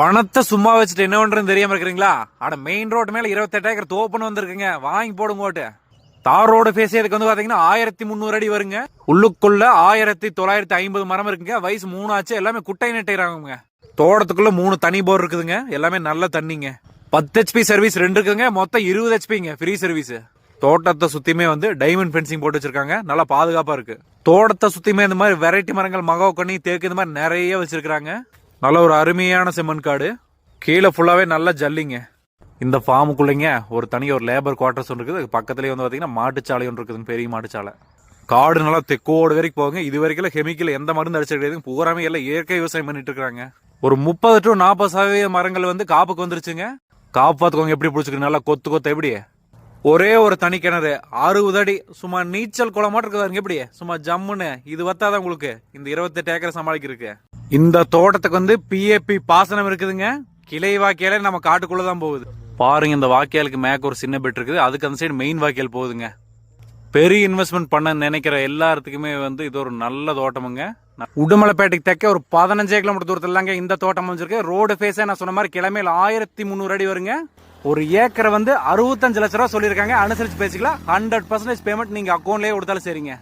பணத்தை சும்மா வச்சுட்டு என்ன பண்றேன்னு தெரியாம இருக்கிறீங்களா? அட மெயின் ரோடு மேல இருபத்தெட்டு ஏக்கர் தோப்புன்னு வந்திருக்குங்க. வாங்கி போடுங்க ஓட்டு. தார் ரோடு பேசி இதுக்கு வந்து பாத்தீங்கன்னா ஆயிரத்தி முந்நூறு அடி வருங்க. உள்ளுக்குள்ள ஆயிரத்தி தொள்ளாயிரத்தி ஐம்பது மரம் இருக்குங்க. வயசு மூணு ஆச்சு. எல்லாமே குட்டை நெட்டைறாங்க தோட்டத்துக்குள்ள மூணு தனி போர் இருக்குதுங்க. எல்லாமே நல்ல தண்ணிங்க. பத்து ஹெச்பி சர்வீஸ் ரெண்டு இருக்குங்க. மொத்தம் இருபது ஹெச்பிங்க ஃப்ரீ சர்வீஸ் தோட்டத்தை சுத்தியுமே வந்து டைமண்ட் ஃபென்சிங் போட்டு வச்சிருக்காங்க. நல்லா பாதுகாப்பா இருக்கு. தோட்டத்தை சுத்தியுமே இந்த மாதிரி வெரைட்டி மரங்கள் மகோக்கனி தேக்கு இந்த மாதிரி நிறைய வச்சிருக்காங்க நல்ல ஒரு அருமையான செம்மண் காடு. கீழே ஃபுல்லாகவே நல்ல ஜல்லிங்க. இந்த ஃபார்முக்குள்ளேங்க ஒரு தனி ஒரு லேபர் குவார்டர்ஸ் ஒன்று இருக்குது. அதுக்கு பக்கத்துலேயே வந்து பார்த்தீங்கன்னா மாட்டுச்சாலை ஒன்று இருக்குதுங்க பெரிய மாட்டுச்சாலை. காடு நல்லா தெக்கோடு வரைக்கும் போங்க இது வரைக்கும் கெமிக்கல் எந்த மருந்து அடிச்சு கிடையாது பூராமே எல்லாம் இயற்கை விவசாயம் பண்ணிட்டு இருக்காங்க. ஒரு முப்பது டு நாற்பது சதவீத மரங்கள் வந்து காப்புக்கு வந்துருச்சுங்க. காப்பு பார்த்துக்கோங்க எப்படி பிடிச்சிருக்கு? நல்லா கொத்து கொத்து எப்படி? ஒரே ஒரு தனி கிணறு அறுபது அடி. சும்மா நீச்சல் குளம் மட்டும் இருக்குதாருங்க எப்படி? சும்மா ஜம்முன்னு. இது வத்தாதான் உங்களுக்கு? இந்த இருபத்தெட்டு ஏக்கரை சமாளிக்கிறதுக்கு. இந்த தோட்டத்துக்கு வந்து பிஏபி பாசனம் இருக்குதுங்க. கிளை வாக்கியாலே நம்ம காட்டுக்குள்ள தான் போகுது. பாருங்க இந்த வாக்கியாலுக்கு மேக்க ஒரு சின்ன பெட் இருக்குது. அதுக்கு அந்த சைடு மெயின் வாக்கியால் போகுதுங்க. பெரிய இன்வெஸ்ட்மெண்ட் பண்ண நினைக்கிற எல்லாத்துக்குமே வந்து இது ஒரு நல்ல தோட்டமுங்க. உடுமலைப்பேட்டைக்கு தெக்க ஒரு பதினஞ்சே கிலோமீட்டர் தூரத்துல தாங்க இந்த தோட்டம் அமைஞ்சிருக்கு. ரோடு ஃபேஸே நான் சொன்ன மாதிரி கிழமையில் ஆயிரத்தி முந்நூறு அடி வருங்க. ஒரு ஏக்கரை வந்து அறுபத்தஞ்சு லட்ச ரூபா சொல்லியிருக்காங்க. அனுசரிச்சு பேசிக்கலாம். ஹண்ட்ரட் பர்சன்டேஜ் பேமெண்ட் நீங்க அக்கௌண்ட்லேயே கொடுத்தாலும் சரிங்க.